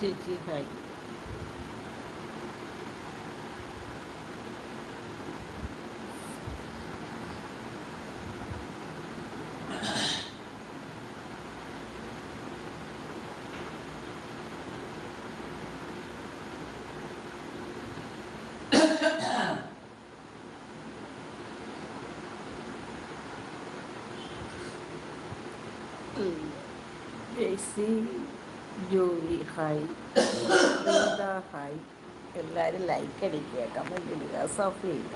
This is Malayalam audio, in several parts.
ചേച്ചി ഹായ് ജെയ്സി ജോലി ഹായ് എന്താ? ഹായ് എല്ലാവരും ലൈക്ക് അടിക്കുക കമന്റ് ഇടുക സഫ് ചെയ്യുക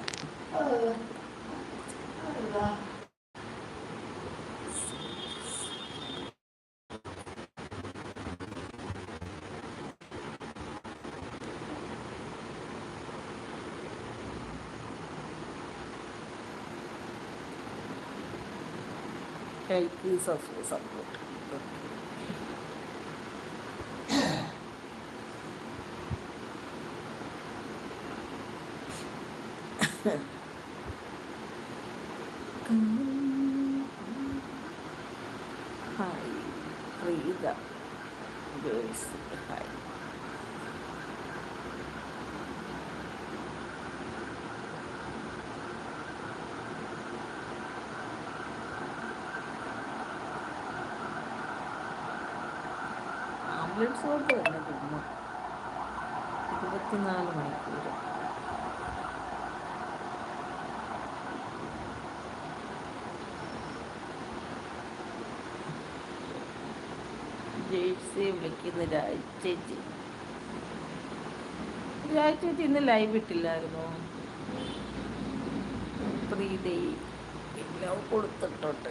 like സഫ് support hi Reetha girls hi കൊണ്ട് തന്നെ കുടുംബം ഇരുപത്തിനാല് മണിക്കൂർ ജേഴ്സി വിളിക്കുന്ന രാജേച്ചി രാജേച്ചി ഇന്ന് ലൈവ് ഇട്ടില്ലായിരുന്നോ? പ്രീതി എല്ലാം കൊടുത്തിട്ടുണ്ട്.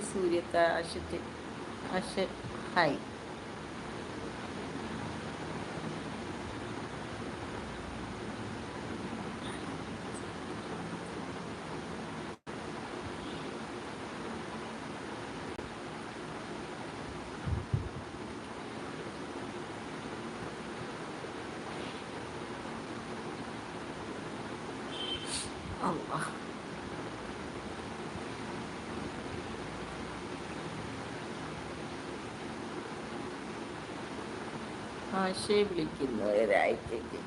അശത്ത് അശ ഹായ് അല്ലാ ആശയെ വിളിക്കുന്ന ഒരാഴ്ചയ്ക്ക്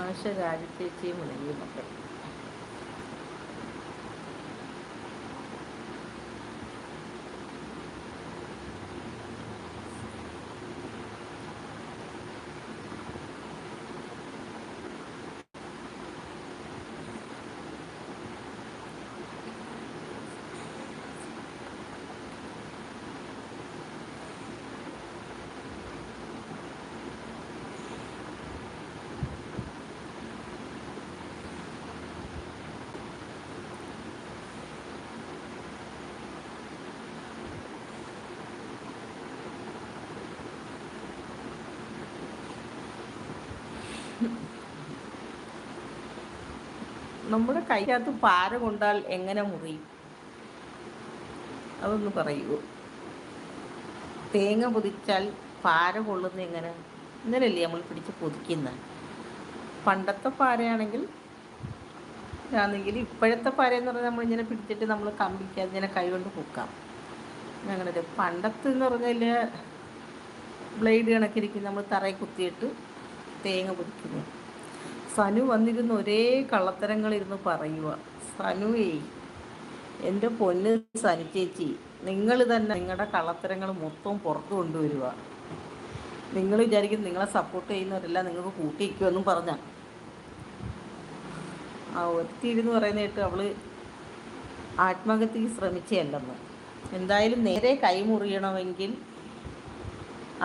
ആശ രാജചേച്ചിയും വിളിക്കും മക്കൾ നമ്മുടെ കൈക്കകത്ത് പാര കൊണ്ടാൽ എങ്ങനെ മുറിയും? അതൊന്ന് പറയൂ. തേങ്ങ പൊതിച്ചാൽ പാര കൊള്ളുന്ന എങ്ങനെ? ഇങ്ങനെയല്ലേ നമ്മൾ പിടിച്ച് പൊതിക്കുന്നത് പണ്ടത്തെ പാരയാണെങ്കിൽ ആണെങ്കിൽ ഇപ്പോഴത്തെ പാര എന്ന് പറഞ്ഞാൽ നമ്മളിങ്ങനെ പിടിച്ചിട്ട് നമ്മൾ കമ്പിക്കാതെ ഇങ്ങനെ കൈ കൊണ്ട് പൊക്കാം. അങ്ങനെ പണ്ടത്തെ എന്ന് പറഞ്ഞാൽ ബ്ലേഡ് കണക്കിരിക്കും നമ്മൾ തറയിൽ കുത്തിയിട്ട് തേങ്ങ പൊതിക്കുന്നു. സനു വന്നിരുന്ന് ഒരേ കള്ളത്തരങ്ങളിരുന്ന് പറയുക സനുവേ എന്റെ പൊന്ന് സനു ചേച്ചി നിങ്ങൾ തന്നെ നിങ്ങളുടെ കള്ളത്തരങ്ങൾ മൊത്തം പുറത്തു കൊണ്ടുവരിക നിങ്ങൾ വിചാരിക്കും നിങ്ങളെ സപ്പോർട്ട് ചെയ്യുന്നവരെല്ലാം നിങ്ങൾക്ക് കൂട്ടിയിരിക്കുമെന്നും പറഞ്ഞ. ആ ഒരുത്തിരുന്ന് പറയുന്നതായിട്ട് അവൾ ആത്മഹത്യക്ക് ശ്രമിച്ചതല്ലെന്ന്. എന്തായാലും നേരെ കൈമുറിയണമെങ്കിൽ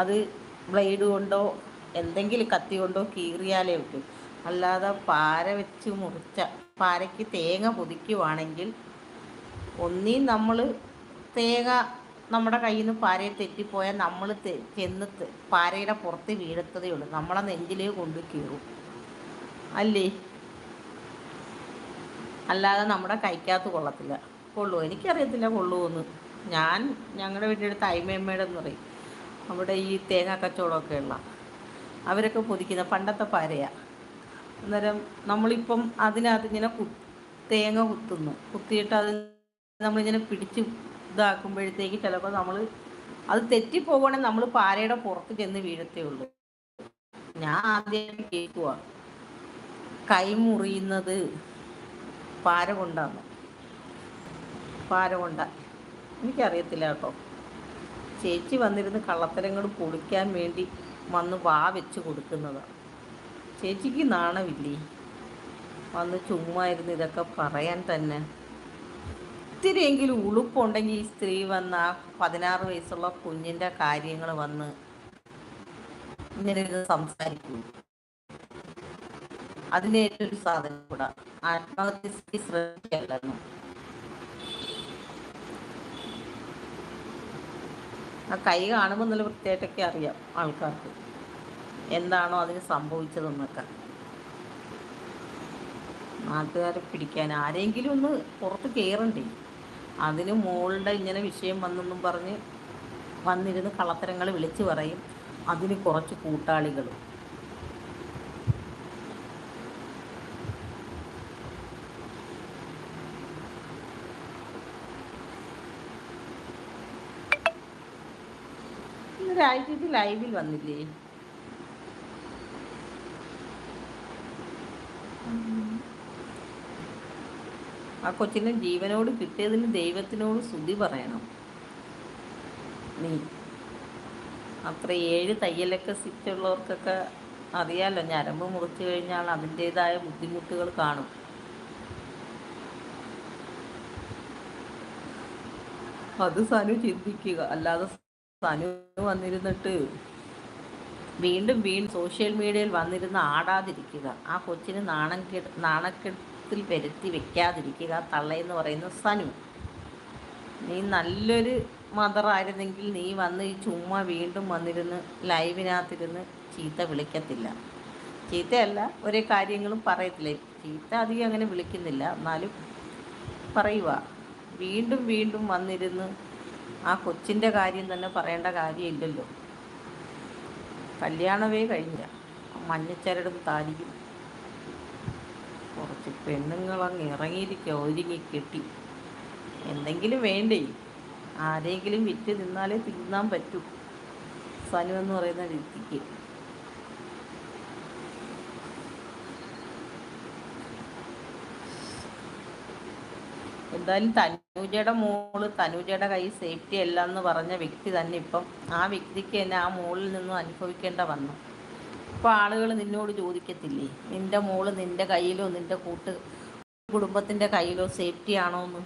അത് ബ്ലേഡ് കൊണ്ടോ എന്തെങ്കിലും കത്തി കൊണ്ടോ കീറിയാലേ പറ്റും. അല്ലാതെ പാര വെച്ച് മുറിച്ച പാരയ്ക്ക് തേങ്ങ പൊതിക്കുവാണെങ്കിൽ ഒന്നീ നമ്മൾ തേങ്ങ നമ്മുടെ കയ്യിൽ നിന്ന് പാരയെ തെറ്റിപ്പോയാൽ നമ്മൾ ചെന്ന് പാരയുടെ പുറത്ത് വീഴത്തതേ ഉള്ളൂ. നമ്മളെ നെഞ്ചിലേ കൊണ്ട് കീറും. അല്ലേ? അല്ലാതെ നമ്മുടെ കൈക്കകത്ത് കൊള്ളത്തില്ല. കൊള്ളു? എനിക്കറിയത്തില്ല കൊള്ളുമെന്ന് ഞാൻ ഞങ്ങളുടെ വീട്ടിന്റെ അടുത്ത് അയ്മയമ്മയുടെ എന്ന് പറയും. അവിടെ ഈ തേങ്ങ കച്ചവടമൊക്കെ ഉള്ള. അവരൊക്കെ പൊതിക്കുന്ന പണ്ടത്തെ പാരയാ. അന്നേരം നമ്മളിപ്പം അതിനകത്ത് ഇങ്ങനെ തേങ്ങ കുത്തുന്നു. കുത്തിയിട്ട് അത് നമ്മളിങ്ങനെ പിടിച്ച് ഇതാക്കുമ്പോഴത്തേക്ക് ചിലപ്പോൾ നമ്മൾ അത് തെറ്റിപ്പോകണമെങ്കിൽ നമ്മൾ പാരയുടെ പുറത്ത് ചെന്ന് വീഴത്തേ ഉള്ളൂ. ഞാൻ ആദ്യം കേൾക്കുക കൈ മുറിയുന്നത് പാര കൊണ്ടാണ്. പാര കൊണ്ട. എനിക്കറിയത്തില്ല കേട്ടോ. ചേച്ചി വന്നിരുന്ന് കള്ളത്തരങ്ങൾ പൊളിക്കാൻ വേണ്ടി വന്ന് വാ വെച്ച് കൊടുക്കുന്നതാണ് ചേച്ചിക്ക് നാണമില്ലേ? വന്ന് ചുമ്മാ ഇരുന്ന് ഇതൊക്കെ പറയാൻ തന്നെ. ഇത്തിരിയെങ്കിലും ഉളുപ്പുണ്ടെങ്കിൽ ഈ സ്ത്രീ വന്ന് ആ പതിനാറ് വയസ്സുള്ള കുഞ്ഞിന്റെ കാര്യങ്ങൾ വന്ന് ഇങ്ങനെ ഇത് സംസാരിക്കൂ. അതിന്റെ ഒരു സാധനം കൂടെ? ആത്മഹത്യ ശ്രമിക്കല്ലെന്നു? ആ കൈ കാണുമ്പോൾ നല്ല വൃത്തിയായിട്ടൊക്കെ അറിയാം ആൾക്കാർക്ക്. എന്താണോ അതിന് സംഭവിച്ചതെന്നൊക്കെ. നാട്ടുകാരെ പിടിക്കാൻ ആരെങ്കിലും ഒന്ന് പുറത്ത് കയറണ്ടേ അതിന് മോളുടെ ഇങ്ങനെ വിഷയം വന്നെന്നും പറഞ്ഞ് വന്നിരുന്ന് കള്ളത്തരങ്ങൾ വിളിച്ചു പറയും. അതിന് കുറച്ച് കൂട്ടാളികൾ രാജ്യത്ത് ലൈവിൽ വന്നില്ലേ? ആ കൊച്ചിനെ ജീവനോട് കിട്ടിയതിന് ദൈവത്തിനോട് സ്തുതി പറയണം. നീ അത്ര ഏഴ് തയ്യലൊക്കെ സിറ്റുള്ളവർക്കൊക്കെ അറിയാലോ ഞരമ്പ് മുറിച്ചു കഴിഞ്ഞാൽ അതിന്റെതായ ബുദ്ധിമുട്ടുകൾ കാണും. അത് സനു ചിന്തിക്കുക. അല്ലാതെ സനു വന്നിരുന്നിട്ട് വീണ്ടും വീണ്ടും സോഷ്യൽ മീഡിയയിൽ വന്നിരുന്ന് ആടാതിരിക്കുക. ആ കൊച്ചിന് നാണം കെട് നാണക്കെടുത്തിൽ വരുത്തി വെക്കാതിരിക്കുക. തള്ളയെന്ന് പറയുന്ന സനു. നീ നല്ലൊരു മദറായിരുന്നെങ്കിൽ നീ വന്ന് ഈ ചുമ്മാ വീണ്ടും വന്നിരുന്ന് ലൈവിനകത്തിരുന്ന് ചീത്ത വിളിക്കത്തില്ല. ചീത്തയല്ല ഒരേ കാര്യങ്ങളും പറയത്തില്ല. ചീത്ത അധികം അങ്ങനെ വിളിക്കുന്നില്ല. എന്നാലും പറയുക വീണ്ടും വീണ്ടും വന്നിരുന്ന് ആ കൊച്ചിന്റെ കാര്യം തന്നെ പറയേണ്ട കാര്യമില്ലല്ലോ. കല്യാണമേ കഴിഞ്ഞില്ല. മഞ്ഞച്ചരടും താലിയും പെണ്ണുങ്ങളങ്ങ് ഇറങ്ങിയിരിക്കുക ഒരുങ്ങി കെട്ടി. എന്തെങ്കിലും വേണ്ടേ? ആരെങ്കിലും വിറ്റ് നിന്നാലേ തിന്നാൻ പറ്റൂ. സനു എന്ന് പറയുന്ന വ്യക്തിക്ക്. എന്തായാലും തനൂജയുടെ മോൾ തനൂജയുടെ കൈ സേഫ്റ്റി അല്ല എന്ന് പറഞ്ഞ വ്യക്തി തന്നെ ഇപ്പം ആ വ്യക്തിക്ക് തന്നെ ആ മോളിൽ നിന്നും അനുഭവിക്കേണ്ട വന്നു. ഇപ്പൊ ആളുകൾ നിന്നോട് ചോദിക്കത്തില്ലേ? നിന്റെ മോൾ നിന്റെ കയ്യിലോ നിന്റെ കൂട്ട് കുടുംബത്തിന്റെ കയ്യിലോ സേഫ്റ്റി ആണോ എന്ന്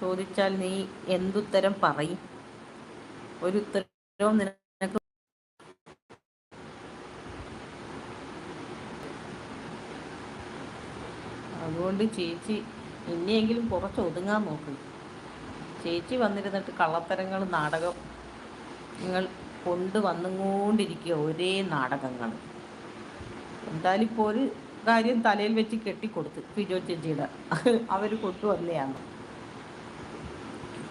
ചോദിച്ചാൽ നീ എന്തുത്തരം പറയും? ഒരു ഉത്തരവും നിനക്ക് അതുകൊണ്ട് ചേച്ചി ഇനിയെങ്കിലും കുറച്ച് ഒതുങ്ങാൻ നോക്ക്. ചേച്ചി വന്നിരുന്നിട്ട് കള്ളത്തരങ്ങൾ നാടകം നിങ്ങൾ കൊണ്ടുവന്നുകൊണ്ടിരിക്കുക ഒരേ നാടകങ്ങൾ എന്തായാലും ഇപ്പോൾ ഒരു കാര്യം തലയിൽ വെച്ച് കെട്ടിക്കൊടുത്ത് ഫിജോ ചേച്ചിയുടെ അവർ കൊണ്ടുവന്നെയാണ്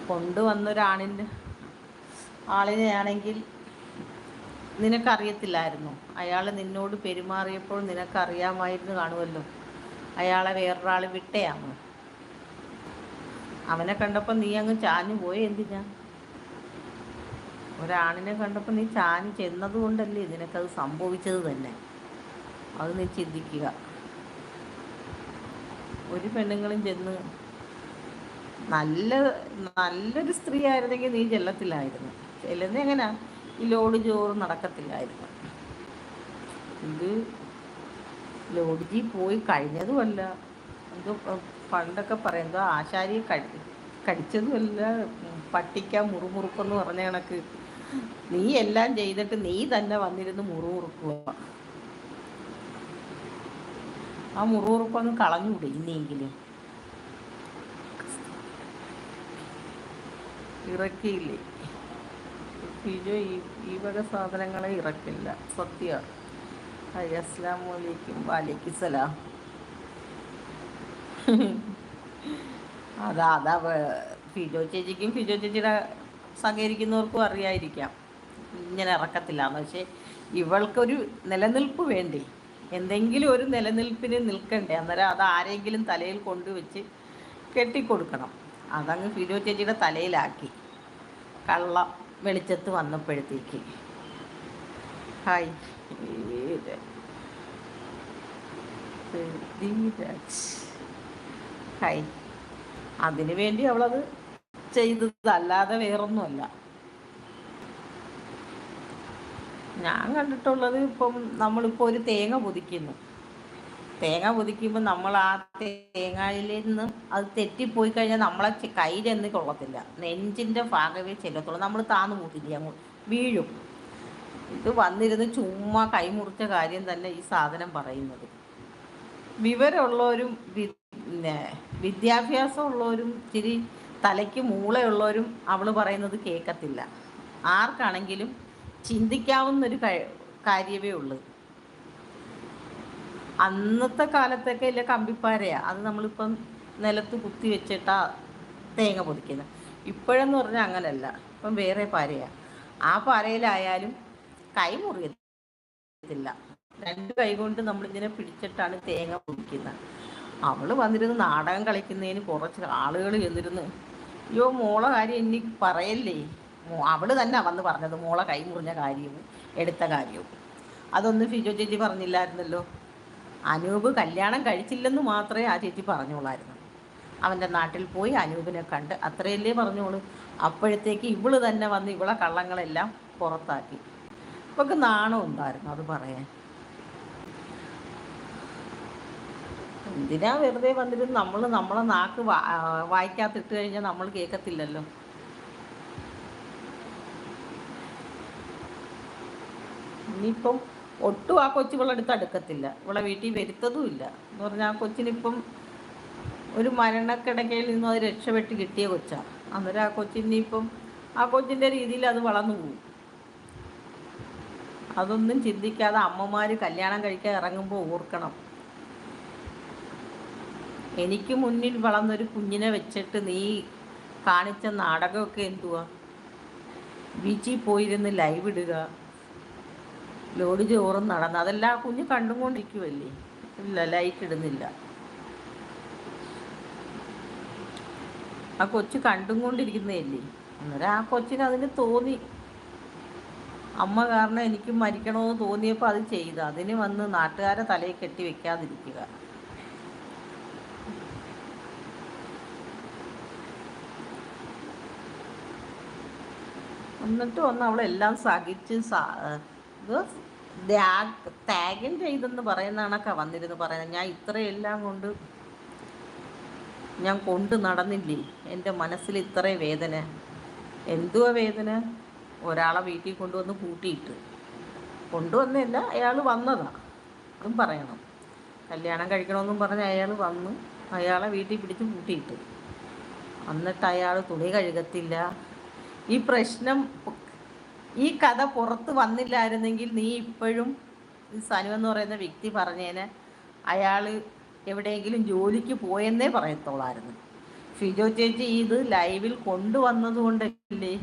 കൊണ്ടുവന്നൊരാണിന്റെ ആളിനെയാണെങ്കിൽ നിനക്കറിയത്തില്ലായിരുന്നു. അയാൾ നിന്നോട് പെരുമാറിയപ്പോൾ നിനക്കറിയാമായിരുന്നു കാണുമല്ലോ. അയാളെ വേറൊരാൾ വിട്ടയാണ് അവനെ കണ്ടപ്പോൾ നീ അങ്ങ് ചാഞ്ഞു പോയി എന്തിനാ? ഒരാണിനെ കണ്ടപ്പോൾ നീ ചാഞ്ഞു ചെന്നതുകൊണ്ടല്ലേ നിനക്കത് സംഭവിച്ചത് തന്നെ? അത് നീ ചിന്തിക്കുക. ഒരു പെണ്ണുങ്ങളും ചെന്ന് നല്ല നല്ലൊരു സ്ത്രീ ആയിരുന്നെങ്കിൽ നീ ചെല്ലത്തില്ലായിരുന്നു. ചെല്ലുന്ന എങ്ങനെയാ ഈ ലോഡ് ചോറ് നടക്കത്തില്ലായിരുന്നു. ഇത് ലോഡ്ജി പോയി കഴിഞ്ഞതുമല്ല. എന്തോ പണ്ടൊക്കെ പറയുന്നത് ആശാരിയെ കടി കടിച്ചതുമല്ല. പട്ടിക്ക മുറുമുറുക്കെന്ന് പറഞ്ഞ കണക്ക്. നീ എല്ലാം ചെയ്തിട്ട് നീ തന്നെ വന്നിരുന്ന് മുറുകുറുക്കുക ആ മുറുകുറുക്കൊന്ന് കളഞ്ഞുകൂടെ ഇനിയെങ്കിലും? ഇറക്കിയില്ലേ? ഫിജോ ഈ വക സാധനങ്ങളെ ഇറക്കില്ല. സത്യ. അസ്ലാം വലൈക്കും വാലിക്കും സലാം. അതാ അതാ ഫിജോ ചേച്ചിക്കും ഫിജോ ചേച്ചിയുടെ സഹകരിക്കുന്നവർക്കും അറിയായിരിക്കാം ഇങ്ങനെ ഇറക്കത്തില്ല. എന്ന് പക്ഷേ ഇവൾക്കൊരു നിലനിൽപ്പ് വേണ്ടേ. എന്തെങ്കിലും ഒരു നിലനിൽപ്പിന് നിൽക്കണ്ടേ. അന്നേരം അത് ആരെങ്കിലും തലയിൽ കൊണ്ടുവച്ച് കെട്ടിക്കൊടുക്കണം. അതങ്ങ് ഫിരോ ചേച്ചിയുടെ തലയിലാക്കി. കള്ള വെളിച്ചത്ത് വന്നപ്പോഴത്തേക്ക്. ഹായ്. ഹായ്. അതിനു വേണ്ടി അവളത് ചെയ്തത് അല്ലാതെ വേറൊന്നുമല്ല. ഞാൻ കണ്ടിട്ടുള്ളത് ഇപ്പം നമ്മളിപ്പോൾ ഒരു തേങ്ങ പൊതിക്കുന്നു. തേങ്ങ പൊതിക്കുമ്പോൾ നമ്മൾ ആ തേങ്ങയിൽ നിന്ന് അത് തെറ്റിപ്പോയി കഴിഞ്ഞാൽ നമ്മളെ കയ്യിലെന്ന് കൊള്ളത്തില്ല. നെഞ്ചിന്റെ ഭാഗമേ ചെല്ലത്തുള്ളൂ. നമ്മൾ താന്നു കൂട്ടില്ല അങ്ങോട്ട് വീഴും. ഇത് വന്നിരുന്ന് ചുമ്മാ കൈമുറിച്ച കാര്യം തന്നെ ഈ സാധനം പറയുന്നത്. വിവരമുള്ളവരും പിന്നെ വിദ്യാഭ്യാസമുള്ളവരും ഇച്ചിരി തലയ്ക്ക് മൂളയുള്ളവരും അവൾ പറയുന്നത് കേൾക്കത്തില്ല. ആർക്കാണെങ്കിലും ചിന്തിക്കാവുന്നൊരു കാര്യമേ ഉള്ളൂ. അന്നത്തെ കാലത്തൊക്കെ ഇല്ല കമ്പിപ്പാരയാ. അത് നമ്മളിപ്പം നിലത്ത് കുത്തി വെച്ചിട്ടാ തേങ്ങ പൊതിക്കുന്നത് ഇപ്പോഴെന്ന് പറഞ്ഞാൽ അങ്ങനല്ല. ഇപ്പം വേറെ പാരയാ. ആ പാരയിലായാലും കൈ മുറിയത്തില്ല. രണ്ട് കൈ കൊണ്ട് നമ്മളിങ്ങനെ പിടിച്ചിട്ടാണ് തേങ്ങ പൊതിക്കുന്നത് അവൾ വന്നിരുന്ന് നാടകം കളിക്കുന്നതിന് കുറച്ച് ആളുകൾ ചെന്നിരുന്ന് അയ്യോ മോളെ കാര്യം ഇനി പറയല്ലേ? അവൾ തന്നെ വന്ന് പറഞ്ഞത് മോളെ കൈ മുറിഞ്ഞ കാര്യവും എടുത്ത കാര്യവും. അതൊന്നും ഫിജോ ചേച്ചി പറഞ്ഞില്ലായിരുന്നല്ലോ? അനൂപ് കല്യാണം കഴിച്ചില്ലെന്ന് മാത്രമേ ആ ചേച്ചി പറഞ്ഞോളായിരുന്നു. അവന്റെ നാട്ടിൽ പോയി അനൂപിനെ കണ്ട് അത്രയല്ലേ പറഞ്ഞോളൂ. അപ്പോഴത്തേക്ക് ഇവൾ തന്നെ വന്ന് ഇവളെ കള്ളങ്ങളെല്ലാം പുറത്താക്കി. ഇവൾക്ക് നാണം ഉണ്ടായിരുന്നു അത് പറയാൻ? എന്തിനാ വെറുതെ വന്നിരുന്ന് നമ്മൾ നമ്മളെ നാക്ക് വായിക്കാത്തിട്ട് കഴിഞ്ഞാൽ നമ്മൾ കേൾക്കത്തില്ലല്ലോ ഇനിയിപ്പം ഒട്ടും ആ കൊച്ചു ഇവളെടുത്ത് അടുക്കത്തില്ല. ഇവളെ വീട്ടിൽ വരുത്തതുമില്ല. എന്ന് പറഞ്ഞാൽ ആ കൊച്ചിനിപ്പം ഒരു മരണക്കിടക്കയിൽ നിന്നും അത് രക്ഷപ്പെട്ട് കിട്ടിയ കൊച്ചാണ് അന്നേരം ആ കൊച്ചിനിപ്പം ആ കൊച്ചിന്റെ രീതിയിൽ അത് വളർന്നു പോകും അതൊന്നും ചിന്തിക്കാതെ അമ്മമാർ കല്യാണം കഴിക്കാൻ ഇറങ്ങുമ്പോൾ ഓർക്കണം. എനിക്ക് മുന്നിൽ വളർന്നൊരു കുഞ്ഞിനെ വെച്ചിട്ട് നീ കാണിച്ച നാടകമൊക്കെ എന്തുവാ? ബീച്ചിൽ പോയിരുന്ന് ലൈവ് ഇടുക ലോഡ് ചോറും നടന്ന് അതെല്ലാം ആ കുഞ്ഞ് കണ്ടുകൊണ്ടിരിക്കുമല്ലേ ഇല്ല ലൈറ്റ് ഇടുന്നില്ല. ആ കൊച്ച് കണ്ടും കൊണ്ടിരിക്കുന്നതല്ലേ അന്നേരം ആ കൊച്ചിന് അതിന് തോന്നി. അമ്മ കാരണം എനിക്ക് മരിക്കണമെന്ന് തോന്നിയപ്പോൾ അത് ചെയ്തു. അതിന് വന്ന് നാട്ടുകാരെ തലയിൽ കെട്ടി വെക്കാതിരിക്കുക. എന്നിട്ട് വന്ന് അവളെല്ലാം സഹിച്ച് ത്യാഗം ചെയ്തെന്ന് പറയുന്ന കണക്കാ വന്നിരുന്ന് പറയുന്നത്. ഞാൻ ഇത്രയെല്ലാം കൊണ്ട് ഞാൻ കൊണ്ട് നടന്നില്ലേ? എന്റെ മനസ്സിൽ ഇത്ര വേദന. എന്തുവാ വേദന? ഒരാളെ വീട്ടിൽ കൊണ്ടുവന്ന് കൂട്ടിയിട്ട്. കൊണ്ടുവന്നില്ല അയാൾ വന്നതാണ് അതും പറയണം. കല്യാണം കഴിക്കണമെന്നും പറഞ്ഞ് അയാൾ വന്നു. അയാളെ വീട്ടിൽ പിടിച്ച് കൂട്ടിയിട്ട്. എന്നിട്ട് അയാൾ തുണി കഴുകത്തില്ല. ഈ പ്രശ്നം ഈ കഥ പുറത്ത് വന്നില്ലായിരുന്നെങ്കിൽ നീ ഇപ്പോഴും സനു എന്ന് പറയുന്ന വ്യക്തി പറഞ്ഞേനെ അയാൾ എവിടെയെങ്കിലും ജോലിക്ക് പോയെന്നേ പറയത്തോളായിരുന്നു ഫിജോ ചേച്ചി ഇത് ലൈവിൽ കൊണ്ടുവന്നത് കൊണ്ടല്ലേ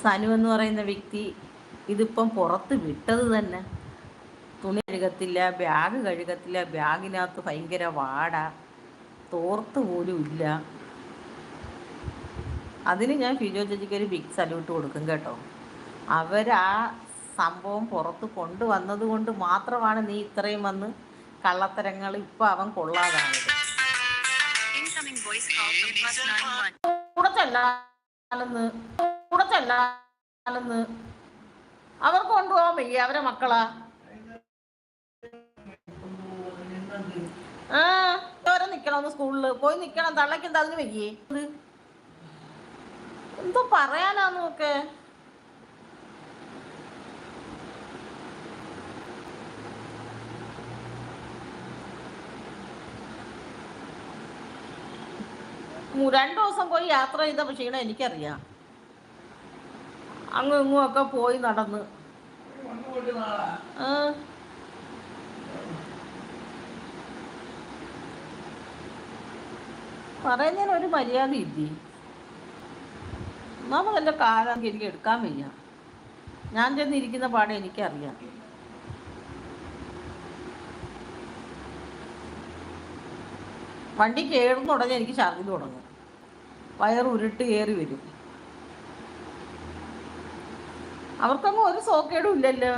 സനു എന്ന് പറയുന്ന വ്യക്തി ഇതിപ്പം പുറത്ത് വിട്ടത് തന്നെ. തുണി കഴുകത്തില്ല ബാഗ് കഴുകത്തില്ല ബാഗിനകത്ത് ഭയങ്കര വാട തോർത്ത് പോലും ഇല്ല. അതിന് ഞാൻ ഫിജോ ചേച്ചിക്ക് ഒരു ബിഗ് സല്യൂട്ട് കൊടുക്കും കേട്ടോ. അവരാ സംഭവം പുറത്ത് കൊണ്ടുവന്നത് കൊണ്ട് മാത്രമാണ് നീ ഇത്രയും വന്ന് കള്ളത്തരങ്ങൾ ഇപ്പൊ അവൻ കൊള്ളാതായത്. അവർ കൊണ്ടുപോകാൻ വയ്യ അവരെ മക്കളാ. ആ ഓരോ നിക്കണം സ്കൂളിൽ. പോയി നിക്കണം തള്ളക്കെന്താ അതിന് വയ്യേ? എന്തോ പറയാനാ നോക്ക്. രണ്ടു ദിവസം പോയി യാത്ര ചെയ്ത ക്ഷീണം എനിക്കറിയാം. അങ്ങും ഇങ്ങും ഒക്കെ പോയി നടന്ന്. പറയുന്നതിന് ഒരു മര്യാദ ഇല്ലേ ഒന്നാമതല്ല കാലം എനിക്ക് എടുക്കാൻ വയ്യ. ഞാൻ ചെന്നിരിക്കുന്ന പാടെ എനിക്കറിയാം. വണ്ടി കയറുന്ന ഉടനെ എനിക്ക് ഛർദി തുടങ്ങും. വയർ ഉരുട്ട് കയറി വരും. അവർക്കൊന്നും ഒരു സോക്കേടും ഇല്ലല്ലോ.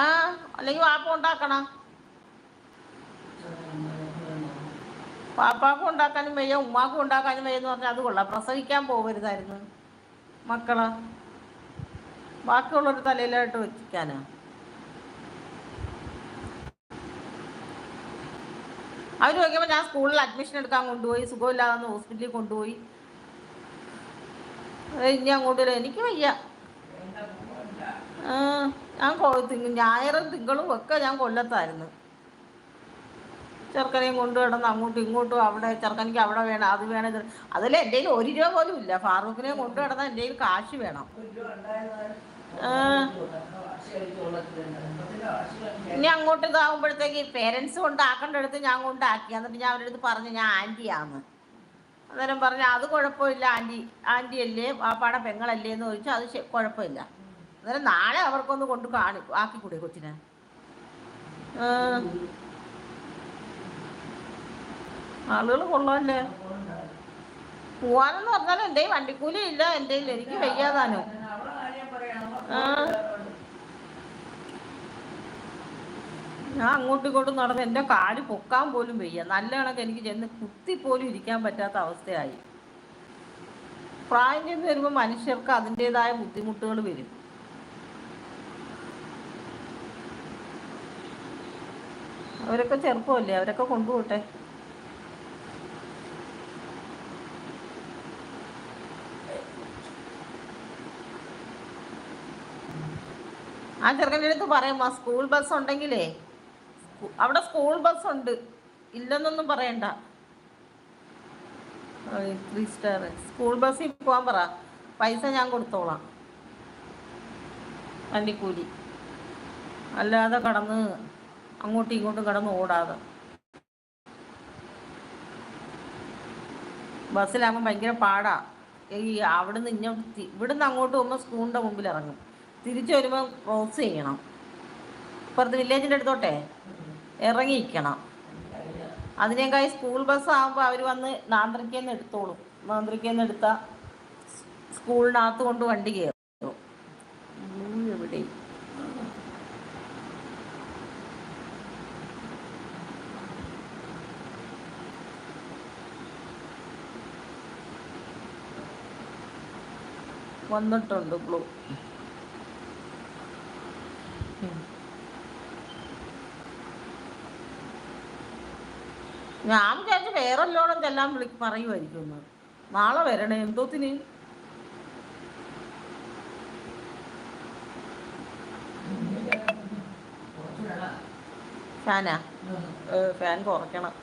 ആ അല്ലെങ്കിൽ വാപ്പ ഉണ്ടാക്കണം. പാപ്പാക്കും ഉണ്ടാക്കാനും വയ്യ ഉമ്മാക്കും ഉണ്ടാക്കാനും വയ്യ എന്ന് പറഞ്ഞാൽ അത് കൊള്ളാം. പ്രസവിക്കാൻ പോകരുതായിരുന്നു മക്കൾ. ബാക്കിയുള്ളൊരു തലയിലായിട്ട് വെച്ചിക്കാനാ അവർ നോക്കിയപ്പോൾ ഞാൻ സ്കൂളിൽ അഡ്മിഷൻ എടുക്കാൻ കൊണ്ടുപോയി സുഖമില്ലാതെ ഹോസ്പിറ്റലിൽ കൊണ്ടുപോയി. ഇനി അങ്ങോട്ട് എനിക്ക് വയ്യ. ഞാൻ ഞായറും തിങ്കളും ഒക്കെ ഞാൻ കൊല്ലത്തായിരുന്നു. ചെറുക്കനെയും കൊണ്ടു കിടന്ന് അങ്ങോട്ടും ഇങ്ങോട്ടും അവിടെ ചെറുക്കനിക്ക് അവിടെ വേണം അത് വേണം ഇത് അതിൽ എന്റെ കയ്യിൽ ഒരു രൂപ പോലും ഇല്ല. ഫാറൂഖിനെ കൊണ്ടു കിടന്നാൽ എന്റെ കയ്യിൽ കാശ് വേണം. ഇനി അങ്ങോട്ട് ഇതാകുമ്പോഴത്തേക്ക് പേരൻസ് കൊണ്ടാക്കേണ്ടടുത്ത് ഞാൻ കൊണ്ടാക്കി. എന്നിട്ട് ഞാൻ അവരുടെ അടുത്ത് പറഞ്ഞു ഞാൻ ആന്റിയാന്ന്. അന്നേരം പറഞ്ഞു അത് കുഴപ്പമില്ല ആന്റി ആന്റി അല്ലേ പാപ്പാടെ പെങ്ങളല്ലേ എന്ന് ചോദിച്ചാൽ അത് കുഴപ്പമില്ല. അന്നേരം നാളെ അവർക്കൊന്ന് കൊണ്ട് കാണി ആക്കിക്കൂടെ കൊച്ചിനെ? ആളുകൾ കൊള്ളാല്ലേ? പോവാനെന്ന് പറഞ്ഞാൽ എന്റെ വണ്ടിക്കൂലി ഇല്ല എന്റെ എനിക്ക് വയ്യാതാനോ. ഞാൻ അങ്ങോട്ടും ഇങ്ങോട്ടും നടന്ന് എന്റെ കാൽ പൊക്കാൻ പോലും വയ്യ. നല്ല കണക്ക് എനിക്ക് ചെന്ന് കുത്തി പോലും ഇരിക്കാൻ പറ്റാത്ത അവസ്ഥയായി. പ്രായം ചെന്ന് വരുമ്പോൾ മനുഷ്യർക്ക് അതിന്റെതായ ബുദ്ധിമുട്ടുകൾ വരും. അവരൊക്കെ ചെറുപ്പമല്ലേ? അവരൊക്കെ കൊണ്ടുപോട്ടെ? ആ ചെറുക്കന്റെ അടുത്ത് പറയുമ്പോ സ്കൂൾ ബസ് ഉണ്ടെങ്കിലേ അവിടെ സ്കൂൾ ബസ് ഉണ്ട്. ഇല്ലെന്നൊന്നും പറയണ്ട. ത്രീ സ്റ്റാർ സ്കൂൾ ബസ്സിൽ പോകാൻ പറ. പൈസ ഞാൻ കൊടുത്തോളാം. വണ്ടിക്കൂലി. അല്ലാതെ കടന്ന് അങ്ങോട്ടും ഇങ്ങോട്ടും കടന്ന് ഓടാതെ. ബസ്സിലാകുമ്പോൾ ഭയങ്കര പാടാ. ഈ അവിടുന്ന് ഇങ്ങോട്ട് ഇവിടുന്ന് അങ്ങോട്ട് പോകുമ്പോൾ സ്കൂളിന്റെ മുമ്പിൽ ഇറങ്ങും. തിരിച്ചു വരുമ്പോൾ ക്രോസ് ചെയ്യണം. ഇപ്പുറത്ത് വില്ലേജിന്റെ അടുത്തോട്ടെ ഇറങ്ങിയിരിക്കണം. അതിനേക്കായി സ്കൂൾ ബസ് ആകുമ്പോൾ അവർ വന്ന് നാന്ത്രിക്കേന്ന് എടുത്തോളും. നാന്ത്രിക്കേന്ന് എടുത്താൽ സ്കൂളിനകത്ത് കൊണ്ട് വണ്ടി കയറും. എവിടെ വന്നിട്ടുണ്ട് ബ്ലൂ. ഞാൻ വിചാരിച്ചു എല്ലാം ചെല്ലാൻ വിളി പറയുമായിരിക്കും നാളെ വരണേ എന്തോത്തിന്? ഫാനാ? ഫാൻ കുറയ്ക്കണം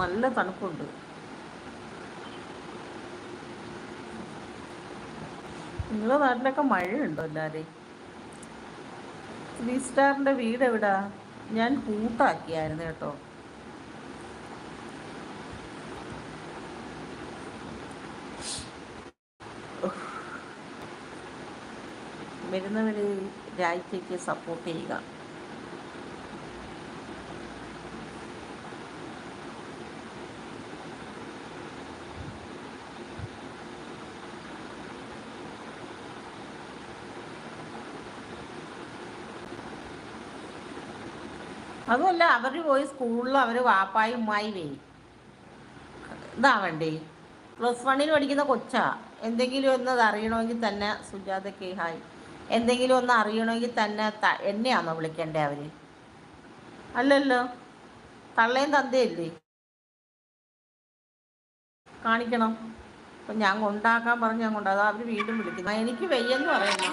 നല്ല തണുപ്പുണ്ട്. നിങ്ങളുടെ നാട്ടിലൊക്കെ മഴയുണ്ടോ എല്ലാവരെയും ത്രീ സ്റ്റാറിന്റെ വീട് എവിടാ? ഞാൻ കൂട്ടാക്കിയായിരുന്നു കേട്ടോ. വരുന്നവർ രാജ്യത്തേക്ക് സപ്പോർട്ട് ചെയ്യുക. അതുമല്ല അവർ പോയി സ്കൂളിൽ അവർ വേ ഇതാവണ്ടേ? പ്ലസ് വണ്ണിൽ പഠിക്കുന്ന കൊച്ചാ. എന്തെങ്കിലും ഒന്ന് അറിയണമെങ്കിൽ തന്നെ സുജാത സുജാതയ്ക്ക് ഹായ്. എന്തെങ്കിലും ഒന്ന് അറിയണമെങ്കിൽ തന്നെ എന്നെയാണോ വിളിക്കേണ്ടേ അവർ അല്ലല്ലോ. തള്ളയും തന്തയല്ലേ? കാണിക്കണം. അപ്പം ഞാൻ കൊണ്ടാക്കാൻ പറഞ്ഞ് ഞാൻ കൊണ്ടാ അവർ വീണ്ടും വിളിക്കുന്നു എനിക്ക് വയ്യെന്ന് പറയുന്നു